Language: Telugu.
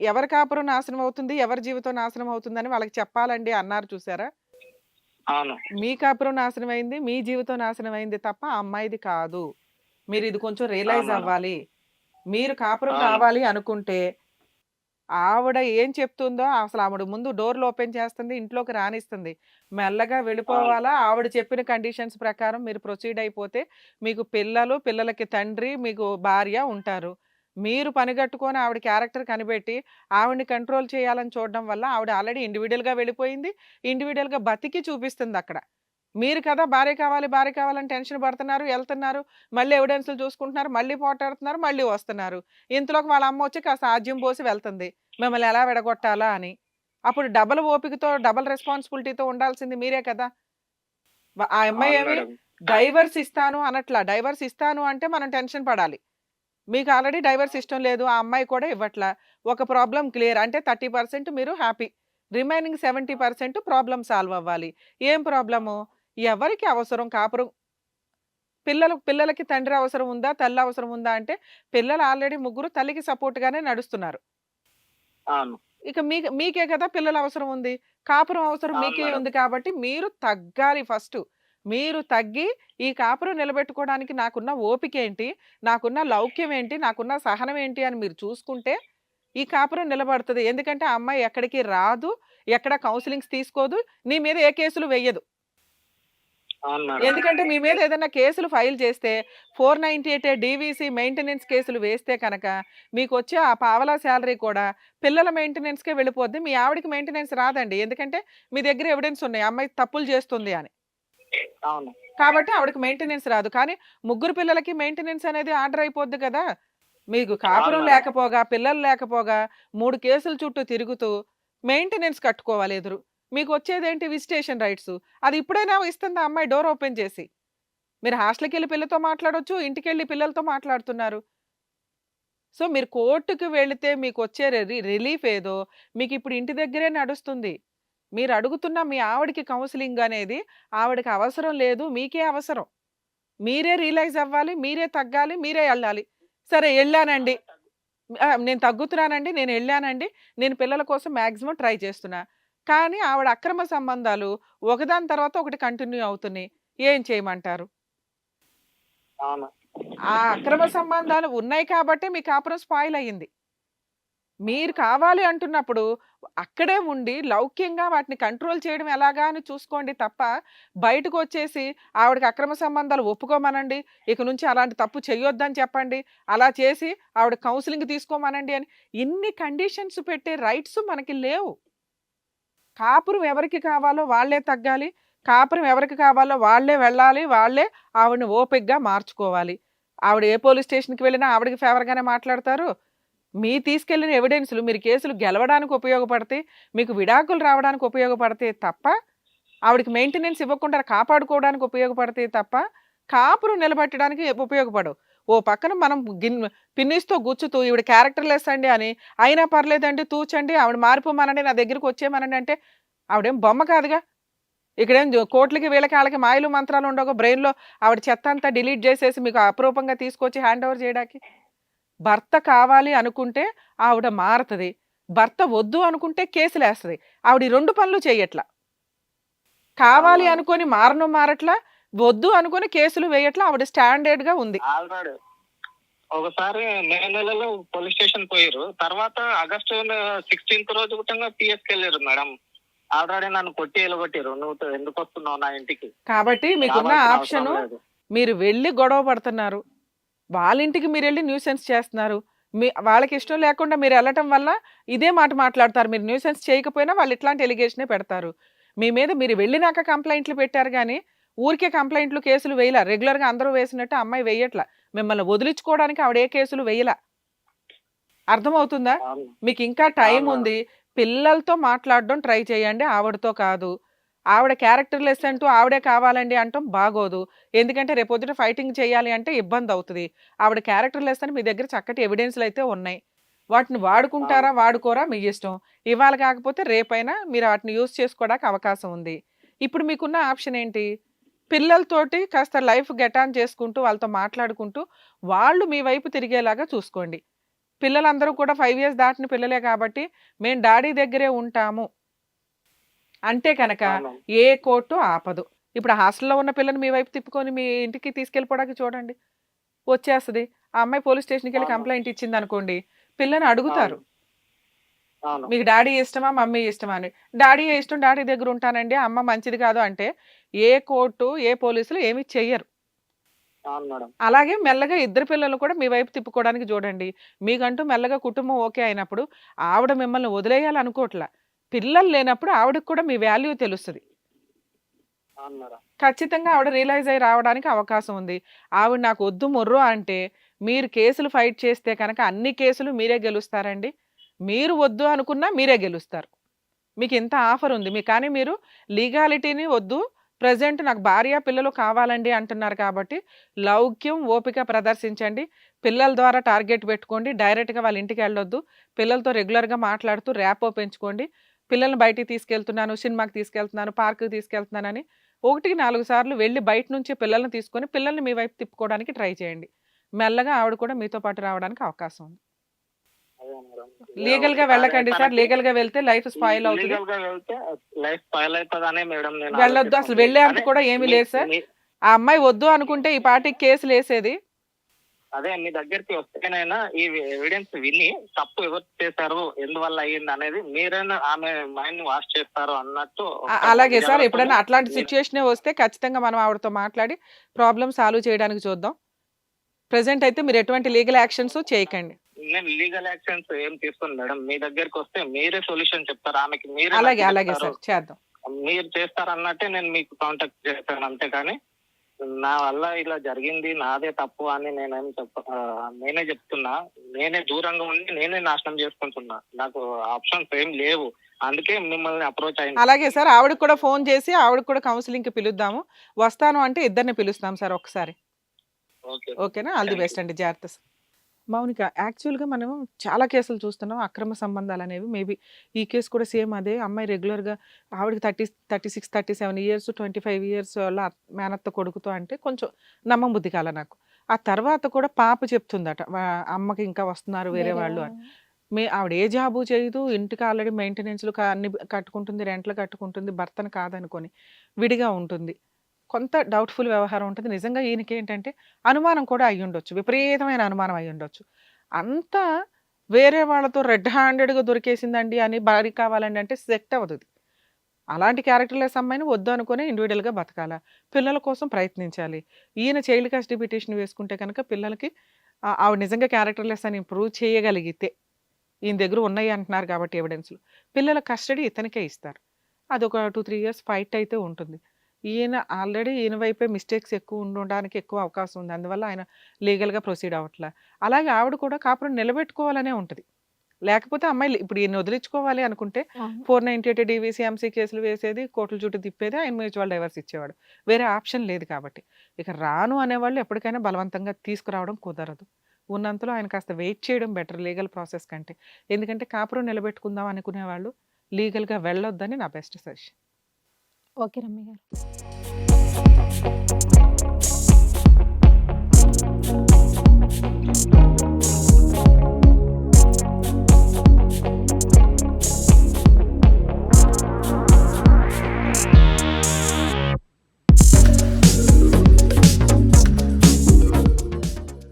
ఎవరి కాపురం నాశనం అవుతుంది? ఎవరి జీవితం నాశనం అవుతుందని వాళ్ళకి చెప్పాలండి అన్నారు చూసారా? అవును. మీ కాపురం నాశనం అయింది మీ జీవితం నాశనం అయింది తప్ప ఆ అమ్మాయిది కాదు. మీరు ఇది కొంచెం రియలైజ్. అవ్వాలి. మీరు కాపురం. కావాలి అనుకుంటే ఆవిడ ఏం చెప్తుందో అసలు ఆవిడ ముందు డోర్లు ఓపెన్ చేస్తుంది ఇంట్లోకి రానిస్తుంది. మెల్లగా వెళ్ళిపోవాలా? ఆవిడ చెప్పిన కండిషన్స్ ప్రకారం మీరు ప్రొసీడ్ అయిపోతే మీకు పిల్లలు పిల్లలకి తండ్రి మీకు భార్య ఉంటారు. మీరు పనిగట్టుకొని ఆవిడ క్యారెక్టర్ కనిపెట్టి ఆవిడని కంట్రోల్ చేయాలని చూడడం వల్ల ఆవిడ ఆల్రెడీ ఇండివిజువల్గా వెళ్ళిపోయింది. ఇండివిజువల్గా బతికి చూపిస్తుంది అక్కడ. మీరు కదా భార్య కావాలి భార్య కావాలని టెన్షన్ పడుతున్నారు వెళ్తున్నారు మళ్ళీ ఎవిడెన్స్లు చూసుకుంటున్నారు మళ్ళీ పోటాడుతున్నారు మళ్ళీ వస్తున్నారు. ఇంతలోకి వాళ్ళ అమ్మ వచ్చి కాస్త ఆజ్యం పోసి వెళ్తుంది. మిమ్మల్ని ఎలా విడగొట్టాలా? అని. అప్పుడు డబల్ ఓపికతో డబల్ రెస్పాన్సిబిలిటీతో ఉండాల్సింది మీరే కదా. ఆ అమ్మాయి ఏమి. డైవర్స్ ఇస్తాను అనట్లా. డైవర్స్ ఇస్తాను అంటే మనం టెన్షన్ పడాలి. మీకు ఆల్రెడీ డైవర్స్ ఇష్టం లేదు ఆ అమ్మాయి కూడా ఇవ్వట్లా. ఒక ప్రాబ్లం క్లియర్ అంటే థర్టీ పర్సెంట్ మీరు happy. Remaining seventy percent problem solve అవ్వాలి. ఏం ప్రాబ్లము? ఎవరికి అవసరం? కాపురం పిల్లలు పిల్లలకి తండ్రి అవసరం ఉందా? తల్లి అవసరం ఉందా? అంటే పిల్లలు ఆల్రెడీ ముగ్గురు తల్లికి support గానే నడుస్తున్నారు ఇక మీ మీకే కదా పిల్లల అవసరం ఉంది. కాపురం అవసరం మీకే. ఉంది కాబట్టి మీరు తగ్గాలి ఫస్ట్. మీరు తగ్గి ఈ కాపురం నిలబెట్టుకోవడానికి నాకున్న ఓపిక ఏంటి నాకున్న లౌక్యం ఏంటి నాకున్న సహనం ఏంటి అని మీరు చూసుకుంటే ఈ కాపురం నిలబడుతుంది. ఎందుకంటే ఆ అమ్మాయి ఎక్కడికి రాదు ఎక్కడ కౌన్సిలింగ్స్ తీసుకోదు నీ మీద ఏ కేసులు వెయ్యదు ఎందుకంటే మీ మీద ఏదైనా కేసులు ఫైల్ చేస్తే four ninety eight DVC maintenance కేసులు వేస్తే కనుక మీకు వచ్చే ఆ పావలా శాలరీ కూడా పిల్లల మెయింటెనెన్స్కే వెళ్ళిపోద్ది. మీ ఆవిడకి మెయింటెనెన్స్ రాదండి. ఎందుకంటే మీ దగ్గర ఎవిడెన్స్ ఉన్నాయి. అమ్మాయి తప్పులు చేస్తుంది అని. అవును. కాబట్టి ఆవిడకి మెయింటెనెన్స్ రాదు. కానీ ముగ్గురు పిల్లలకి మెయింటెనెన్స్ అనేది ఆర్డర్ అయిపోద్ది కదా! మీకు కాపురం. లేకపోగా పిల్లలు లేకపోగా మూడు కేసుల చుట్టూ తిరుగుతూ మెయింటెనెన్స్ కట్టుకోవాలి ఎదురు. మీకు వచ్చేదేంటి విజిటేషన్ రైట్స్? అది ఇప్పుడైనా ఇస్తుంది అమ్మాయి డోర్ ఓపెన్ చేసి? మీరు హాస్టల్కి వెళ్ళి పిల్లలతో మాట్లాడొచ్చు ఇంటికి వెళ్ళి పిల్లలతో మాట్లాడుతున్నారు. సో మీరు కోర్టుకు వెళితే మీకు వచ్చే రిలీఫ్ ఏదో? మీకు ఇప్పుడు ఇంటి దగ్గరే నడుస్తుంది. మీరు అడుగుతున్న మీ ఆవిడకి కౌన్సిలింగ్ అనేది ఆవిడకి అవసరం లేదు మీకే అవసరం. మీరే రియలైజ్ అవ్వాలి మీరే తగ్గాలి మీరే వెళ్ళాలి సరే వెళ్ళానండి నేను తగ్గుతున్నానండి నేను వెళ్ళానండి నేను పిల్లల కోసం మ్యాక్సిమం ట్రై చేస్తున్నా. కానీ ఆవిడ అక్రమ సంబంధాలు ఒకదాని తర్వాత ఒకటి కంటిన్యూ అవుతున్నాయి. ఏం చేయమంటారు? ఆ అక్రమ సంబంధాలు ఉన్నాయి కాబట్టి మీ కాపురం స్పాయిల్ అయ్యింది. మీరు కావాలి అంటున్నప్పుడు అక్కడే ఉండి లౌక్యంగా వాటిని కంట్రోల్ చేయడం ఎలాగా అని చూసుకోండి తప్ప బయటకు వచ్చేసి ఆవిడకి అక్రమ సంబంధాలు ఒప్పుకోమనండి. ఇక నుంచి అలాంటి తప్పు చేయొద్దని చెప్పండి. అలా చేసి ఆవిడ కౌన్సిలింగ్ తీసుకోమనండి అని ఇన్ని కండిషన్స్ పెట్టే రైట్స్ మనకి లేవు. కాపురం ఎవరికి కావాలో వాళ్ళే తగ్గాలి. కాపురం ఎవరికి కావాలో వాళ్ళే వెళ్ళాలి. వాళ్ళే ఆవిడని ఓపిక్గా మార్చుకోవాలి. ఆవిడ ఏ పోలీస్ స్టేషన్కి వెళ్ళినా ఆవిడకి ఫేవర్గానే మాట్లాడతారు. మీ తీసుకెళ్ళిన ఎవిడెన్స్లు మీరు కేసులు గెలవడానికి ఉపయోగపడితే మీకు విడాకులు రావడానికి ఉపయోగపడితే తప్ప ఆవిడకి మెయింటెనెన్స్ ఇవ్వకుండా కాపాడుకోవడానికి ఉపయోగపడితే తప్ప కాపురు నిలబెట్టడానికి ఉపయోగపడవు. ఓ పక్కన మనం గిన్ పిన్నిస్తో గుచ్చుతూ ఈవిడ క్యారెక్టర్ లెస్ అండి అని అయినా పర్లేదండి తూచండి ఆవిడ మారిపోమనండి నా దగ్గరికి వచ్చేమనండి అంటే ఆవిడేం బొమ్మ కాదుగా. ఇక్కడేం జో- కోట్లకి వీళ్ళకి వాళ్ళకి మాయలు మంత్రాలు ఉండవు బ్రెయిన్లో ఆవిడ చెత్త అంతా డిలీట్ చేసేసి మీకు అప్రూపంగా తీసుకొచ్చి హ్యాండ్ ఓవర్ చేయడానికి. భర్త కావాలి అనుకుంటే ఆవిడ మారుతుంది. భర్త వద్దు అనుకుంటే కేసులు వేస్తుంది ఆవిడ ఈ రెండు పనులు చేయట్లా కావాలి. అనుకొని మారను మారట్లా వద్దు అనుకొని కేసులు వేయట్లా ఆవిడ స్టాండర్డ్గా ఉంది. ఆల్రెడీ ఒకసారి మే నెలలో పోలీస్ స్టేషన్ పోయారు తర్వాత ఆగస్టు సిక్స్టీన్త్ రోజు కూడా పిఎస్కి వెళ్ళారు మేడం. ఆల్రెడీ నన్ను కొట్టి ఎలగొట్టారు నువ్వు ఎందుకు వస్తున్నావు నా ఇంటికి? కాబట్టి మీకున్న ఆప్షన్. మీరు వెళ్ళి గొడవ పడుతున్నారు. వాళ్ళ ఇంటికి మీరు వెళ్ళి న్యూసెన్స్ చేస్తున్నారు. మీ వాళ్ళకి ఇష్టం లేకుండా మీరు వెళ్ళటం వల్ల ఇదే మాట మాట్లాడతారు. మీరు న్యూసెన్స్ చేయకపోయినా వాళ్ళు ఇట్లాంటి ఎలిగేషనే పెడతారు. మీ మీద మీరు వెళ్ళినాక కంప్లైంట్లు పెట్టారు కానీ ఊరికే కంప్లైంట్లు కేసులు వేయలా. రెగ్యులర్గా అందరూ వేసినట్టు అమ్మాయి వేయట్లా. మిమ్మల్ని వదిలించుకోవడానికి ఆవిడ ఏ కేసులు వేయలా? అర్థమవుతుందా. మీకు ఇంకా టైం. ఉంది. పిల్లలతో మాట్లాడడం ట్రై చేయండి. ఆవిడతో కాదు. ఆవిడ క్యారెక్టర్ లెస్ అంటూ ఆవిడే కావాలండి అంటాం బాగోదు. ఎందుకంటే రేపొద్దుట ఫైటింగ్ చేయాలి అంటే ఇబ్బంది అవుతుంది ఆవిడ క్యారెక్టర్ లెస్ అని మీ దగ్గర చక్కటి ఎవిడెన్స్లు అయితే ఉన్నాయి. వాటిని వాడుకుంటారా వాడుకోరా మీ ఇష్టం. ఇవాళ కాకపోతే రేపైనా మీరు వాటిని యూస్ చేసుకోవడానికి అవకాశం ఉంది. ఇప్పుడు మీకున్న ఆప్షన్ ఏంటి? పిల్లలతోటి కాస్త లైఫ్ గెట్ ఆన్ చేసుకుంటూ వాళ్ళతో మాట్లాడుకుంటూ వాళ్ళు మీ వైపు తిరిగేలాగా చూసుకోండి. పిల్లలందరూ కూడా ఫైవ్ ఇయర్స్ దాటిన పిల్లలే కాబట్టి మేము డాడీ దగ్గరే ఉంటాము. అంటే కనుక. ఏ కోర్టు ఆపదు. ఇప్పుడు హాస్టల్లో ఉన్న పిల్లని మీ వైపు తిప్పుకొని మీ ఇంటికి తీసుకెళ్ళిపోవడానికి చూడండి. వచ్చేస్తుంది. ఆ అమ్మాయి పోలీస్ స్టేషన్కి వెళ్ళి. కంప్లైంట్ ఇచ్చింది అనుకోండి పిల్లని అడుగుతారు. మీకు డాడీ ఇష్టమా మమ్మీ ఇష్టమా అని. డాడీ ఇష్టం డాడీ దగ్గర ఉంటానండి అమ్మ మంచిది కాదు అంటే ఏ కోర్టు ఏ పోలీసులు ఏమీ చెయ్యరు. అలాగే మెల్లగా ఇద్దరు పిల్లలు కూడా మీ వైపు తిప్పుకోవడానికి చూడండి. మీకంటూ మెల్లగా కుటుంబం ఓకే అయినప్పుడు ఆవిడ మిమ్మల్ని వదిలేయాలనుకోవట్లా. పిల్లలు లేనప్పుడు ఆవిడకి కూడా మీ వాల్యూ తెలుస్తుంది. ఖచ్చితంగా ఆవిడ రియలైజ్ అయ్యి రావడానికి అవకాశం ఉంది. ఆవిడ నాకు వద్దు మొర్రు అంటే మీరు కేసులు ఫైట్ చేస్తే కనుక అన్ని కేసులు మీరే గెలుస్తారండి. మీరు వద్దు అనుకున్నా మీరే గెలుస్తారు. మీకు ఇంత ఆఫర్ ఉంది. మీ కానీ మీరు లీగాలిటీని వద్దు. ప్రజెంట్ నాకు భార్య పిల్లలు కావాలండి అంటున్నారు కాబట్టి లౌక్యం ఓపిక ప్రదర్శించండి. పిల్లల ద్వారా టార్గెట్ పెట్టుకోండి. డైరెక్ట్గా వాళ్ళ ఇంటికి వెళ్ళొద్దు. పిల్లలతో రెగ్యులర్గా మాట్లాడుతూ ర్యాపో పెంచుకోండి. పిల్లల్ని బయటికి తీసుకెళ్తున్నాను సినిమాకి తీసుకెళ్తున్నాను పార్క్కి తీసుకెళ్తున్నానని ఒకటికి నాలుగు సార్లు వెళ్ళి బయట నుంచి పిల్లల్ని తీసుకొని పిల్లల్ని మీ వైపు తిప్పుకోవడానికి ట్రై చేయండి. మెల్లగా ఆవిడ కూడా మీతో పాటు రావడానికి అవకాశం ఉంది. లీగల్గా వెళ్ళకండి సార్. లీగల్గా వెళ్తే లైఫ్ స్పాయిల్ అవుతుంది. వెళ్ళొద్దు. అసలు వెళ్ళే అంత కూడా ఏమీ లేదు సార్. ఆ అమ్మాయి వద్దు అనుకుంటే ఈ పార్టీకి కేసులు వేసేది. అదే మీ దగ్గరికి వస్తేనైనా ఈ ఎవిడెన్స్ విని తప్పు ఎవరు చేశారు ఎందువల్ల అయ్యింది అనేది మీరైనా ఆమె మైండ్ వాష్ చేస్తారు అన్నట్టు అలాగే సార్. ఎప్పుడైనా అట్లాంటి సిచ్యువేషన్ వస్తే ఖచ్చితంగా మనం ఆవిడతో మాట్లాడి ప్రాబ్లమ్ సాల్వ్ చేయడానికి చూద్దాం. ప్రెసెంట్ అయితే మీరు ఎటువంటి లీగల్ యాక్షన్స్ చేయకండి. నేను లీగల్ యాక్షన్స్ ఏం తీసుకోను మేడం. మీ దగ్గరికి వస్తే మీరే సొల్యూషన్ చెప్తారు. ఆమెకి మీరే అలాగే అలాగే. సార్. చేద్దాం. మీరు చేస్తారన్నట్టే నేను మీకు కాంటాక్ట్ చేస్తాను అంతేకాని నా వల్ల ఇలా జరిగింది నాదే తప్పు అని నేనేం చెప్ప నేనే చెప్తున్నా. నేనే దూరంగా ఉండి నేనే నాశనం చేసుకుంటున్నా. నాకు ఆప్షన్స్ ఏం లేవు. అందుకే మిమ్మల్ని అప్రోచ్ అయింది. అలాగే సార్ ఆవిడకి కూడా ఫోన్ చేసి ఆవిడకి కూడా కౌన్సిలింగ్కి పిలుద్దాము. వస్తాను అంటే ఇద్దరిని పిలుస్తాం సార్ ఒకసారి. ఓకే. ఓకేనా? ఆల్ ది బెస్ట్ అండి. జాగ్రత్త సార్. మౌనిక యాక్చువల్గా మనం చాలా కేసులు చూస్తున్నాం. అక్రమ సంబంధాలు అనేవి మేబీ ఈ కేసు కూడా సేమ్ అదే. అమ్మాయి రెగ్యులర్గా ఆవిడకి thirty thirty six thirty seven years twenty five years వాళ్ళ మేనత్త కొడుకుతో అంటే కొంచెం నమ్మబుద్ధి కాల నాకు. ఆ తర్వాత కూడా పాప చెప్తుందట అమ్మకి ఇంకా వస్తున్నారు వేరే వాళ్ళు అని. మే ఆవిడ ఏ జాబు చేయదు. ఇంటికి ఆల్రెడీ మెయింటెనెన్స్లు అన్ని కట్టుకుంటుంది రెంట్లు కట్టుకుంటుంది భర్తను కాదనుకొని విడిగా ఉంటుంది. కొంత డౌట్ఫుల్ వ్యవహారం ఉంటుంది. నిజంగా ఈయనకి ఏంటంటే అనుమానం కూడా అయ్యి ఉండొచ్చు విపరీతమైన అనుమానం అయ్యి ఉండొచ్చు అంతా వేరే వాళ్ళతో రెడ్ హ్యాండెడ్గా దొరికేసిందండి అని భారీ కావాలండి అంటే సెట్ అవ్వదు అలాంటి క్యారెక్టర్లెస్ అమ్మాయిని వద్దు అనుకుని ఇండివిజువల్గా బతకాల. పిల్లల కోసం ప్రయత్నించాలి. ఈయన చైల్డ్ కాస్ట్ పిటిషన్ వేసుకుంటే కనుక పిల్లలకి ఆవిడ నిజంగా క్యారెక్టర్లెస్ అని ఇంప్రూవ్ చేయగలిగితే ఈయన దగ్గర ఉన్నాయి అంటున్నారు కాబట్టి ఎవిడెన్స్లు. పిల్లల కస్టడీ ఇతనికే ఇస్తారు. అది ఒక టూ త్రీ ఇయర్స్ ఫైట్ అయితే ఉంటుంది. ఈయన ఆల్రెడీ ఈయన వైపే మిస్టేక్స్ ఎక్కువ ఉండడానికి ఎక్కువ అవకాశం ఉంది. అందువల్ల ఆయన లీగల్గా ప్రొసీడ్ అవ్వట్లే. అలాగే ఆవిడ కూడా కాపురం నిలబెట్టుకోవాలనే ఉంటుంది. లేకపోతే అమ్మాయి ఇప్పుడు ఈయన వదిలించుకోవాలి అనుకుంటే four ninety eight DVC MC కేసులు వేసేది కోర్టుల చుట్టూ తిప్పేది ఆయన మ్యూచువల్ డైవర్స్ ఇచ్చేవాడు. వేరే ఆప్షన్ లేదు కాబట్టి. ఇక రాను అనేవాళ్ళు ఎప్పటికైనా బలవంతంగా తీసుకురావడం కుదరదు. ఉన్నంతలో ఆయన కాస్త వెయిట్ చేయడం బెటర్ లీగల్ ప్రాసెస్ కంటే. ఎందుకంటే కాపురం నిలబెట్టుకుందాం అనుకునే వాళ్ళు లీగల్గా వెళ్ళొద్దని నా బెస్ట్ సజెషన్. ఓకే రమ్య గారు.